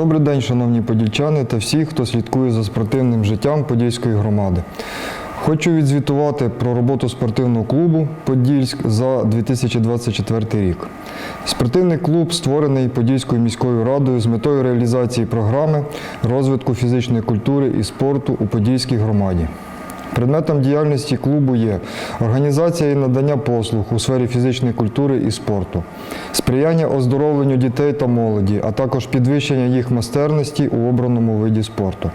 Добрий день, шановні подільчани та всі, хто слідкує за спортивним життям Подільської громади. Хочу відзвітувати про роботу спортивного клубу Подільськ за 2024 рік. Спортивний клуб створений Подільською міською радою з метою реалізації програми розвитку фізичної культури і спорту у Подільській громаді. Предметом діяльності клубу є організація і надання послуг у сфері фізичної культури і спорту, сприяння оздоровленню дітей та молоді, а також підвищення їх майстерності у обраному виді спорту,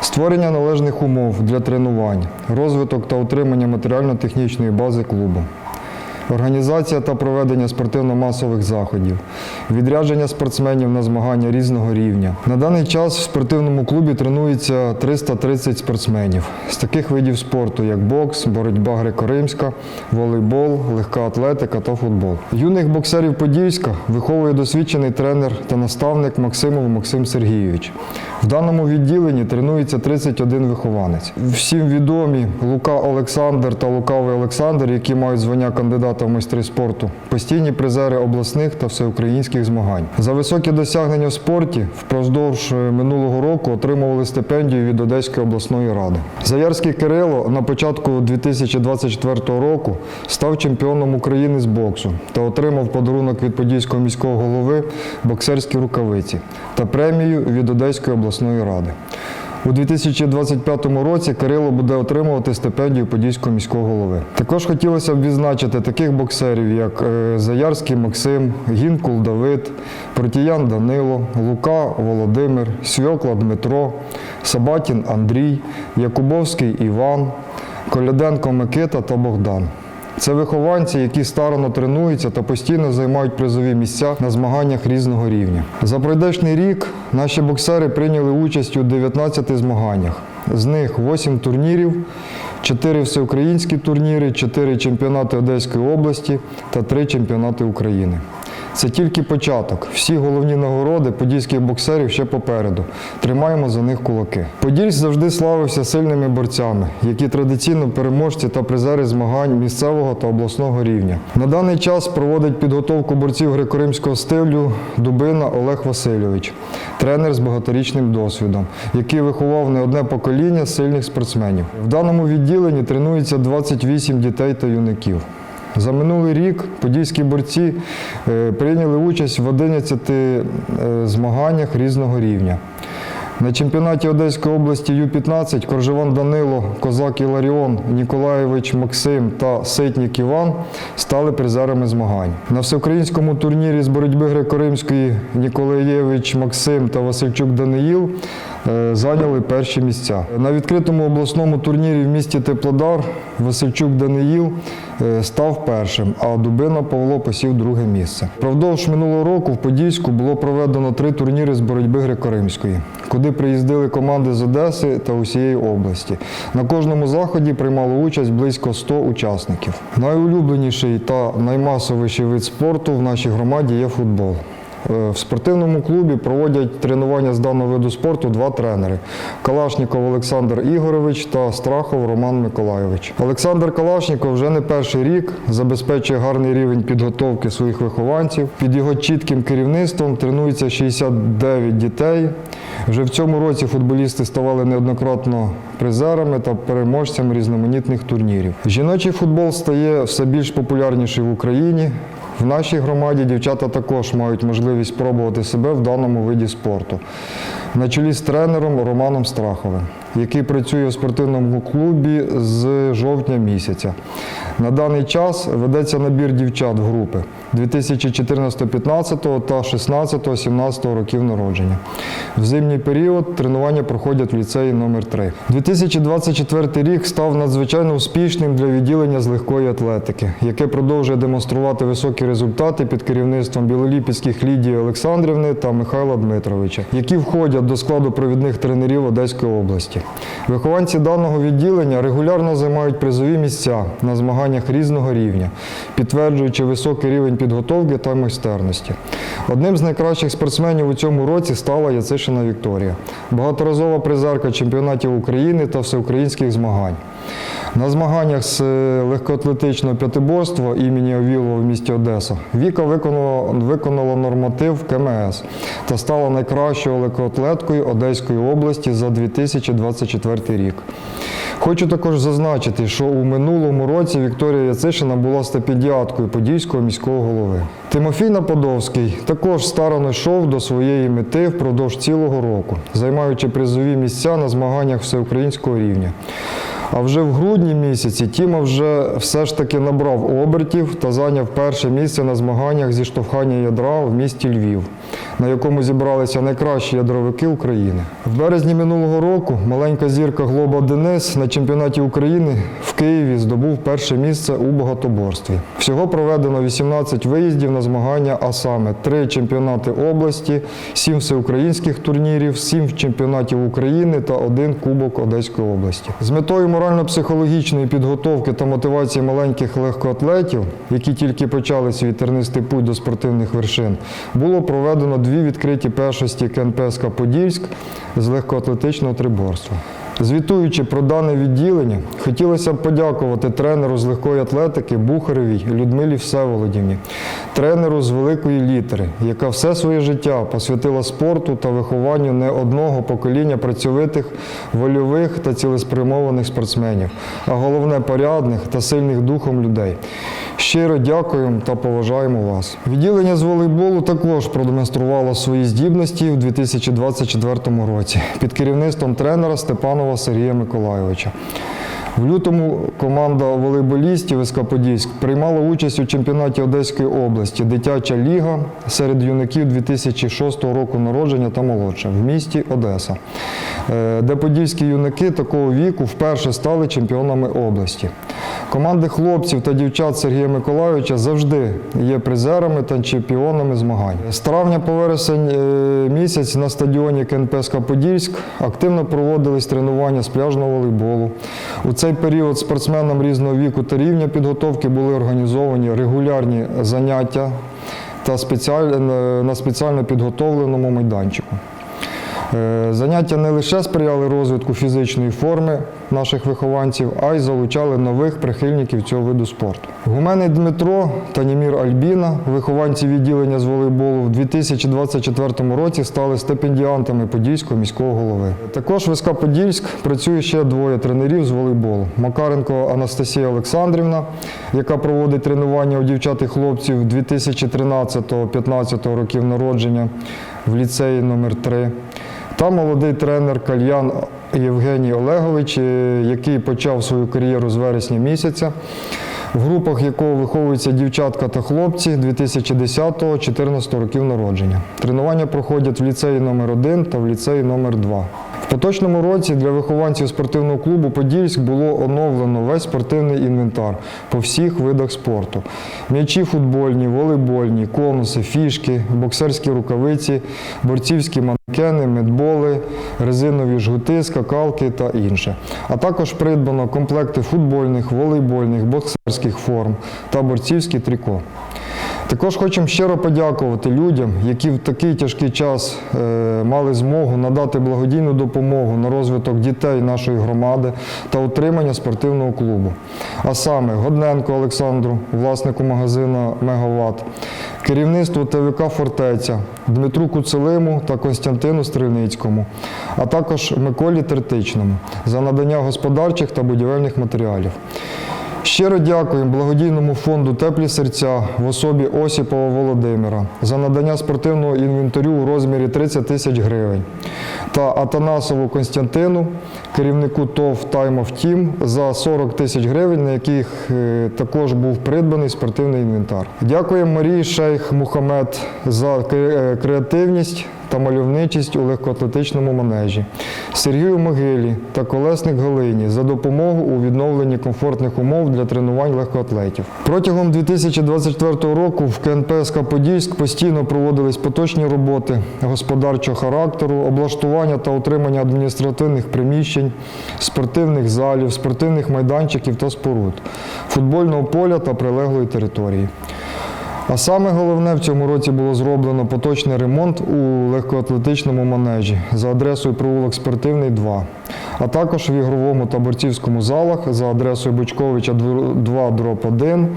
створення належних умов для тренувань, розвиток та утримання матеріально-технічної бази клубу. Організація та проведення спортивно-масових заходів, відрядження спортсменів на змагання різного рівня. На даний час в спортивному клубі тренується 330 спортсменів з таких видів спорту, як бокс, боротьба греко-римська, волейбол, легка атлетика та футбол. Юних боксерів Подільська виховує досвідчений тренер та наставник Максимов Максим Сергійович. В даному відділенні тренується 31 вихованець. Всім відомі Лука Олександр та Лукавий Олександр, які мають звання кандидата в майстри спорту, постійні призери обласних та всеукраїнських змагань. За високі досягнення в спорті впродовж е, минулого року отримували стипендію від Одеської обласної ради. Заярський Кирило на початку 2024 року став чемпіоном України з боксу та отримав подарунок від Подільського міського голови боксерські рукавиці та премію від Одеської обласної ради. У 2025 році Кирило буде отримувати стипендію Подільського міського голови. Також хотілося б відзначити таких боксерів, як е, Заярський Максим, Гінкул Давид, Протіян Данило, Лука Володимир, Свьокла Дмитро, Сабатін Андрій, Якубовський Іван, Коляденко Микита та Богдан. Це вихованці, які старано тренуються та постійно займають призові місця на змаганнях різного рівня. За пройдешний рік наші боксери прийняли участь у 19 змаганнях. З них 8 турнірів, 4 всеукраїнські турніри, 4 чемпіонати Одеської області та 3 чемпіонати України. Це тільки початок. Всі головні нагороди подільських боксерів ще попереду. Тримаємо за них кулаки. Подільськ завжди славився сильними борцями, які традиційно переможці та призери змагань місцевого та обласного рівня. На даний час проводить підготовку борців греко-римського стилю Дубина Олег Васильович, тренер з багаторічним досвідом, який виховав не одне покоління сильних спортсменів. В даному відділенні тренується 28 дітей та юнаків. За минулий рік подільські борці е, прийняли участь в 11 е, змаганнях різного рівня. На чемпіонаті Одеської області Ю-15 Коржеван Данило, Козак Іларіон, Ніколаєвич Максим та Ситнік Іван стали призерами змагань. На всеукраїнському турнірі з боротьби греко-римської Ніколаєвич Максим та Васильчук Даниїл зайняли перші місця. На відкритому обласному турнірі в місті Теплодар Васильчук Даниїл е, став першим, а Дубина Павло посів друге місце. Впродовж минулого року в Подільську було проведено три турніри з боротьби греко-римської, куди приїздили команди з Одеси та усієї області. На кожному заході приймало участь близько 100 учасників. Найулюбленіший та наймасовіший вид спорту в нашій громаді є футбол. Е, В спортивному клубі проводять тренування з даного виду спорту два тренери: Калашніков Олександр Ігорович та Страхов Роман Миколайович. Олександр Калашніков вже не перший рік забезпечує гарний рівень підготовки своїх вихованців. Під його чітким керівництвом тренується 69 дітей. Вже в цьому році футболісти ставали неоднократно призерами та переможцями різноманітних турнірів. Жіночий футбол стає все більш популярніший в Україні. В нашій громаді дівчата також мають можливість спробувати себе в даному виді спорту. На чолі з тренером Романом Страховим, який працює у спортивному клубі з жовтня місяця. На даний час ведеться набір дівчат групи 2014-15 та 16-17 років народження. В зимній період тренування проходять в ліцеї номер 3 2024 рік став надзвичайно успішним для відділення з легкої атлетики, яке продовжує демонструвати високі результати під керівництвом білоліпецьких Лідії Олександрівни та Михайла Дмитровича, які входять до складу провідних тренерів Одеської області. Вихованці даного відділення регулярно займають призові місця на змаганнях різного рівня, підтверджуючи високий рівень підготовки та майстерності. Одним з найкращих спортсменів у цьому році стала Яцишина Вікторія, багаторазова призерка чемпіонатів України та всеукраїнських змагань. На змаганнях з е, легкоатлетичного п'ятиборства імені Овілова в місті Одеса Віка виконала, виконала норматив КМС та стала найкращою легкоатлеткою Одеської області за 2024 рік. Хочу також зазначити, що у минулому році Вікторія Яцишина була стипендіаткою Подільського міського голови. Тимофій Наподовський також старано йшов до своєї мети впродовж цілого року, займаючи призові місця на змаганнях всеукраїнського рівня. А вже в грудні місяці Тіма вже все ж таки набрав обертів та зайняв перше місце на змаганнях зі штовхання ядра в місті Львів, на якому зібралися найкращі ядровики України. В березні минулого року маленька зірка Глоба Денис на чемпіонаті України в Києві здобув перше місце у багатоборстві. Всього проведено 18 виїздів на змагання, а саме 3 чемпіонати області, 7 всеукраїнських турнірів, 7 чемпіонатів України та один Кубок Одеської області. З метою морально-психологічної підготовки та мотивації маленьких легкоатлетів, які тільки почали свій тернистий путь до спортивних вершин, було проведено дві відкриті першості КНП «Подільськ» з легкоатлетичного триборства. Звітуючи про дане відділення, хотілося б подякувати тренеру з легкої атлетики Бухаревій Людмилі Всеволодівні, тренеру з великої літери, яка все своє життя посвятила спорту та вихованню не одного покоління працьовитих, вольових та цілеспрямованих спортсменів, а головне порядних та сильних духом людей. Щиро дякуємо та поважаємо вас. Відділення з волейболу також продемонструвало свої здібності в 2024 році під керівництвом тренера Степанова Сергія Миколайовича. В лютому команда волейболістів СК Подільськ приймала участь у чемпіонаті Одеської області Дитяча ліга серед юнаків 2006 року народження та молодше в місті Одеса, е, де подільські юнаки такого віку вперше стали чемпіонами області. Команди хлопців та дівчат Сергія Миколайовича завжди є призерами та чемпіонами змагань. З травня по вересень е, місяць на стадіоні КНП СК Подільськ активно проводились тренування з пляжного волейболу. У цей період спортсменам різного віку та рівня підготовки були організовані регулярні заняття та на спеціально підготовленому майданчику. Е, Заняття не лише сприяли розвитку фізичної форми наших вихованців, а й залучали нових прихильників цього виду спорту. Гуменний Дмитро та Німір Альбіна, вихованці відділення з волейболу, в 2024 році стали стипендіантами Подільського міського голови. Також в СК Подільськ працює ще двоє тренерів з волейболу: Макаренко Анастасія Олександрівна, яка проводить тренування у дівчат і хлопців 2013-15 років народження в ліцеї номер 3 та молодий тренер Кальян Євгеній Олегович, е, який почав свою кар'єру з вересня місяця, в групах якого виховуються дівчатка та хлопці 2010-14 років народження. Тренування проходять в ліцеї номер 1 та в ліцеї номер 2 В поточному році для вихованців спортивного клубу Подільськ було оновлено весь спортивний інвентар по всіх видах спорту: м'ячі футбольні, волейбольні, конуси, фішки, боксерські рукавиці, борцівські манекени, медболи, резинові жгути, скакалки та інше. А також придбано комплекти футбольних, волейбольних, боксерських форм та борцівські тріко. Також хочемо щиро подякувати людям, які в такий тяжкий час е, мали змогу надати благодійну допомогу на розвиток дітей нашої громади та утримання спортивного клубу. А саме Годненко Олександру, власнику магазину Мегават, керівництву ТВК Фортеця, Дмитру Куцелиму та Константину Стрільницькому, а також Миколі Тертичному за надання господарчих та будівельних матеріалів. Щиро дякуємо благодійному фонду Теплі серця в особі Осіпова Володимира за надання спортивного інвентарю у розмірі 30 тисяч гривень та Атанасову Константину, керівнику ТОВ of Team за 40 тисяч гривень, на яких е, також був придбаний спортивний інвентар. Дякуємо Марії Шейх Мухамед за е, креативність та мальовничість у легкоатлетичному манежі, Сергію Могилі та Колесник Галині за допомогу у відновленні комфортних умов для тренувань легкоатлетів. Протягом 2024 року в КНП Подільськ постійно проводились поточні роботи господарчого характеру, облаштування та утримання адміністративних приміщень, спортивних залів, спортивних майданчиків та споруд, футбольного поля та прилеглої території. А саме головне в цьому році було зроблено поточний ремонт у легкоатлетичному манежі за адресою провулок Спортивний 2, а також в ігровому та борцівському залах за адресою Бучковича 2 дроб 1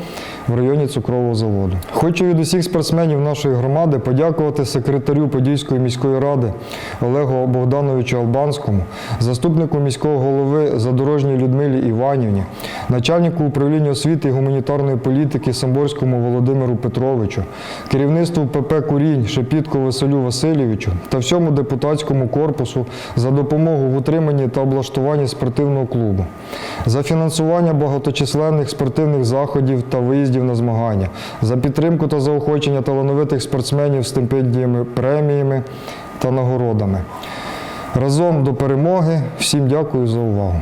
в районі цукрового заводу. Хочу від усіх спортсменів нашої громади подякувати секретарю Подільської міської ради Олегу Богдановичу Албанському, заступнику міського голови Задорожній Людмилі Іванівні, начальнику управління освіти і гуманітарної політики Самборському Володимиру Петровичу, керівництву ПП Курінь Шепітко Василю Васильовичу та всьому депутатському корпусу за допомогу в утриманні та облаштуванні спортивного клубу, за фінансування багаточисленних спортивних заходів та виїздів на змагання, за підтримку та заохочення талановитих спортсменів стипендіями, преміями та нагородами. Разом до перемоги. Всім дякую за увагу.